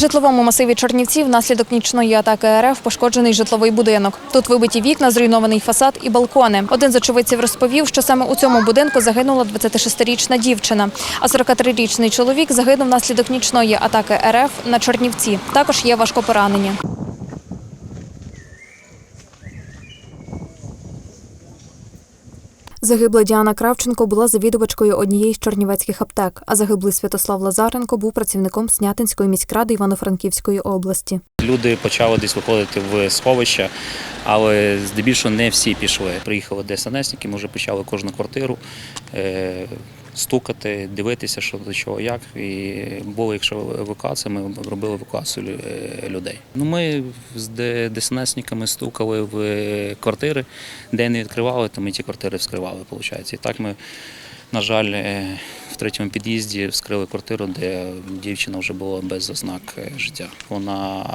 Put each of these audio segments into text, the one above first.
житловому масиві Чорнівців внаслідок нічної атаки РФ пошкоджений житловий будинок. Тут вибиті вікна, зруйнований фасад і балкони. Один з очевидців розповів, що саме у цьому будинку загинула 26-річна дівчина, а 43-річний чоловік загинув внаслідок нічної атаки РФ на Чорнівці. Також є важкопоранені. Загибла Діана Кравченко була завідувачкою однієї з чернівецьких аптек, а загиблий Святослав Лазаренко був працівником Снятинської міськради Івано-Франківської області. Люди почали десь виходити в сховища, але здебільшого не всі пішли. Приїхали ДСНСники, ми вже почали кожну квартиру е, стукати, дивитися, що до чого, як. І було, якщо евакуація, ми робили евакуацію е, людей. Ну, ми з ДСНСниками стукали в квартири, де не відкривали, то ми ті квартири вскривали, виходить. І так ми, на жаль, е, в третьому під'їзді вскрили квартиру, де дівчина вже була без ознак життя. Вона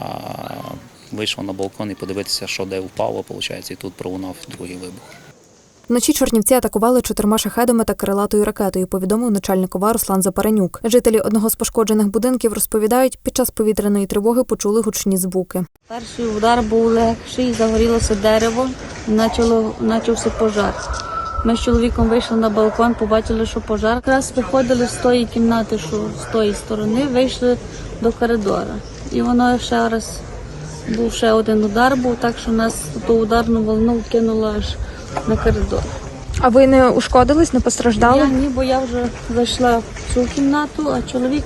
вийшла на балкон і подивитися, що де впало, виходить, і тут пролунав другий вибух. Вночі Чорнівці атакували чотирма шахедами та крилатою ракетою, повідомив начальник ОВА Руслан Запаренюк. Жителі одного з пошкоджених будинків розповідають, під час повітряної тривоги почули гучні звуки. Перший удар був легший, загорілося дерево, почало, почався пожар. Ми з чоловіком вийшли на балкон, побачили, що пожар. Якраз виходили з тої кімнати, що з тої сторони, вийшли до коридора. І воно ще раз був ще один удар, був так, що нас ту ударну волну кинуло аж на коридор. А ви не ушкодились, не Я ні, бо я вже зайшла в цю кімнату, а чоловік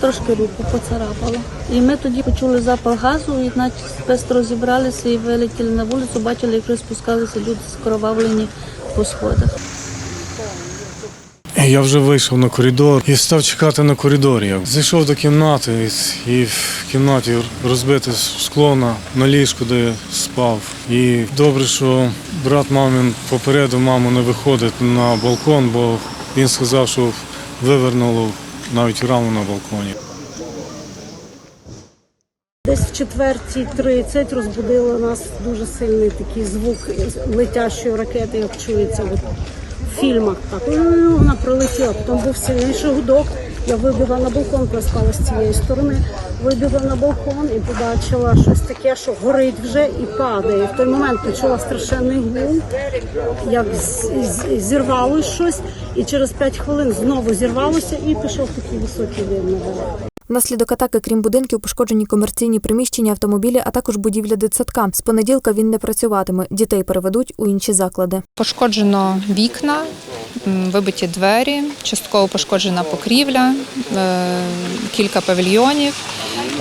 трошки руку поцарапало. І ми тоді почули запах газу, і значить швидко розібралися і вилетіли на вулицю, бачили, як спускалися люди скровавлені по сходах. Я вже вийшов на коридор і став чекати на коридорі. Зайшов до кімнати і- в кімнаті розбите скло на, ліжку, де спав. І добре, що брат мамин попередив маму не виходити на балкон, бо він сказав, що вивернуло навіть раму на балконі. Десь в четвертій 30 розбудило нас дуже сильний такий звук летящої ракети, як чується фільмах. Так «Ну, вона пролетіла. Потім був сильніший гудок. Я вибігла на балкон, проспала з цієї сторони. Вибігла на балкон і побачила щось таке, що горить вже і падає. В той момент почула страшенний гул, як з- з- щось, і через 5 хвилин знову зірвалося і пішов такий високий дим наверх. Внаслідок атаки, крім будинків, пошкоджені комерційні приміщення, автомобілі, а також будівля дитсадка. З понеділка він не працюватиме. Дітей переведуть у інші заклади. Пошкоджено вікна, вибиті двері, частково пошкоджена покрівля, е, кілька павільйонів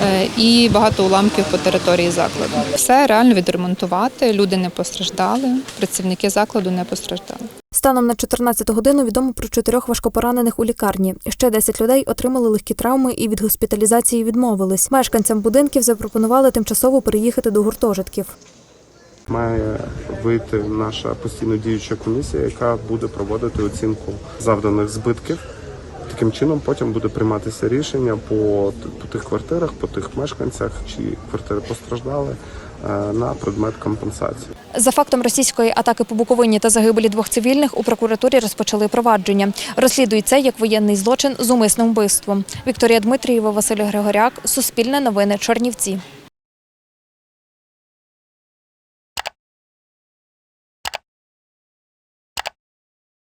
е, і багато уламків по території закладу. Все реально відремонтувати. Люди не постраждали, працівники закладу не постраждали. Станом на 14 годину відомо про чотирьох важкопоранених у лікарні. Ще 10 людей отримали легкі травми і від госпіталізації відмовились. Мешканцям будинків запропонували тимчасово переїхати до гуртожитків. Має вийти наша постійно діюча комісія, яка буде проводити оцінку завданих збитків. Таким чином потім буде прийматися рішення по, по тих квартирах, по тих мешканцях, чи квартири постраждали на предмет компенсації. За фактом російської атаки по Буковині та загибелі двох цивільних у прокуратурі розпочали провадження. Розслідують це як воєнний злочин з умисним вбивством. Вікторія Дмитрієва, Василь Григоряк, Суспільне новини, Чорнівці.